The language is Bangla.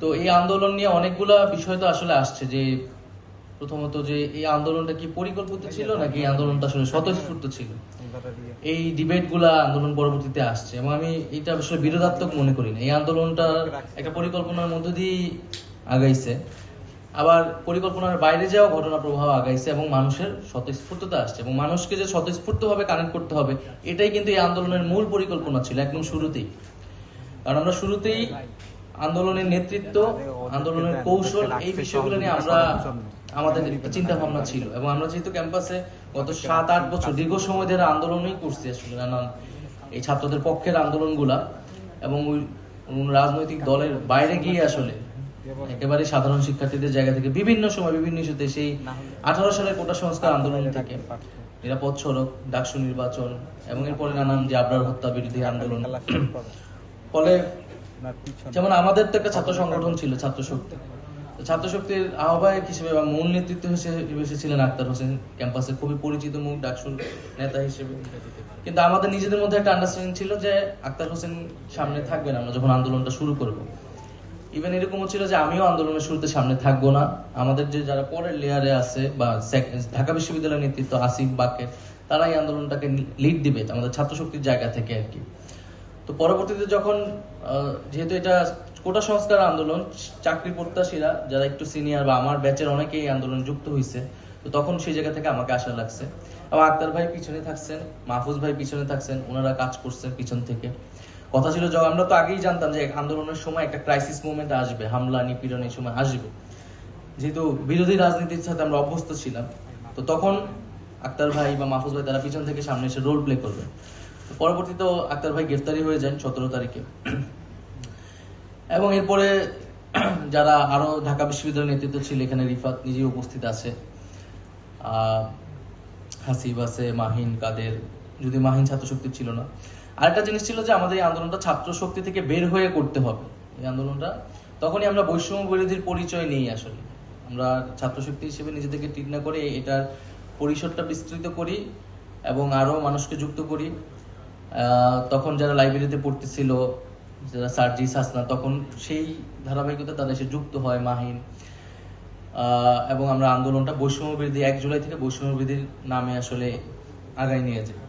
তো এই আন্দোলন নিয়ে অনেকগুলা বিষয় তো আসলে আসছে যে প্রথমত যে এই আন্দোলনটা কি পরিকল্পিত ছিল নাকি এই আন্দোলনটা আসলে স্বতঃস্ফূর্ত ছিল? এই ডিবেটগুলা আন্দোলন পরবর্তীতে আসছে এবং আমি এটা আসলে বিরোধাত্মক মনে করি না। এই আন্দোলনটা একটা পরিকল্পনার মধ্য দিয়ে আগাইছে। আবার পরিকল্পনার বাইরে যাওয়া ঘটনা প্রভাব আগাইছে এবং মানুষের স্বতঃস্ফূর্ততা আসছে এবং মানুষকে যে স্বতঃস্ফূর্ত ভাবে কানেক্ট করতে হবে এটাই কিন্তু এই আন্দোলনের মূল পরিকল্পনা ছিল একদম শুরুতেই। কারণ আমরা শুরুতেই আন্দোলনের নেতৃত্ব, আন্দোলনের কৌশল, এই বিষয়গুলো নিয়ে আমরা আমাদের চিন্তা ভাবনা ছিল। এবং আমরা যেহেতু ক্যাম্পাসে গত সাত, আট বছর দীর্ঘ সময় ধরে আন্দোলনই করছি আসলে নানান এই ছাত্রদের পক্ষের আন্দোলনগুলা এবং ওই রাজনৈতিক দলের বাইরে গিয়ে আসলে একেবারে সাধারণ শিক্ষার্থীদের জায়গা থেকে বিভিন্ন সময় বিভিন্ন ইস্যুতে সেই আঠারো সালের কোটা সংস্কার আন্দোলন থেকে নিরাপদ সড়ক, ডাকসু নির্বাচন এবং এরপরে নানান যে আবরার হত্যা বিরোধী আন্দোলন। ফলে যেমন আমাদের তো একটা ছাত্র সংগঠন ছিল, ছাত্র শক্তি। ছাত্র শক্তির আহ্বায়ক হিসেবে বা মূল নেতৃত্ব হিসেবে এসেছিলেন আক্তার হোসেন ক্যাম্পাসের খুবই পরিচিত মুখ ডাকসুর নেতা হিসেবে। কিন্তু আমাদের নিজেদের মধ্যে একটা আন্ডারস্ট্যান্ডিং ছিল যে আক্তার হোসেন সামনে থাকবেন আমরা যখন আন্দোলনটা শুরু করব। ইভেন এরকমও ছিল যে আমিও আন্দোলনের শুরুতে সামনে থাকব না। আমাদের যে যারা পরের লেয়ারে আছে বা ঢাকা বিশ্ববিদ্যালয়ের নেতৃত্ব আসিফ বাকের তারা এই আন্দোলনটাকে লিড দিবে, আমাদের ছাত্র শক্তির জায়গা থেকে আর কি। তো পরবর্তীতে যখন যেহেতু এটা কোটা সংস্কার আন্দোলন, চাকরি প্রত্যাশীরা, যারা একটু সিনিয়র বা আমার ব্যাচের অনেকেই আন্দোলন যুক্ত হয়েছে তো তখন সেই জায়গা থেকে আমাকে আশা লাগছে। এবং আক্তার ভাই পিছনে থাকছেন, মাহফুজ ভাই পিছনে থাকছেন, ওনারা কাজ করছেন পিছন থেকে। কথা ছিল যখন আমরা তো আগেই জানতাম যে আন্দোলনের সময় একটা ক্রাইসিস মুভমেন্ট আসবে, হামলা, নিপীড়ন এই সময় আসবে। যেহেতু বিরোধী রাজনীতির সাথে আমরা অভ্যস্ত ছিলাম, তো তখন আক্তার ভাই বা মাহফুজ ভাই তারা পিছন থেকে সামনে এসে রোল প্লে করবে। পরবর্তীতে আক্তার ভাই গ্রেফতারি হয়ে যান সতেরো তারিখে। এবং এরপরে যারা আরও ঢাকা বিশ্ববিদ্যালয়ের নেতৃত্ব ছিল, এখানে রিফাত নিজেই উপস্থিত আছে। হাসিব আছে, মাহিন, কাদের যদি মাহিন ছাত্র শক্তি ছিল না। আরেকটা জিনিস ছিল যে আমাদের এই আন্দোলনটা ছাত্র শক্তি থেকে বের হয়ে করতে হবে। এই আন্দোলনটা তখনই আমরা বৈষম্য বিরোধীর পরিচয় নেই আসলে। আমরা ছাত্র শক্তি হিসেবে নিজেদেরকে ঠিক না করে এটার পরিসরটা বিস্তৃত করি এবং আরও মানুষকে যুক্ত করি। তখন যারা লাইব্রেরিতে পড়তেছিল, যারা সার্জিস হাসনা তখন সেই ধারাবাহিকতা তাদের এসে যুক্ত হয় মাহিন। এবং আমরা আন্দোলনটা বৈষম্য বিরোধী এক জুলাই থেকে বৈষম্য বৃদ্ধির নামে আসলে আগায় নিয়ে যাই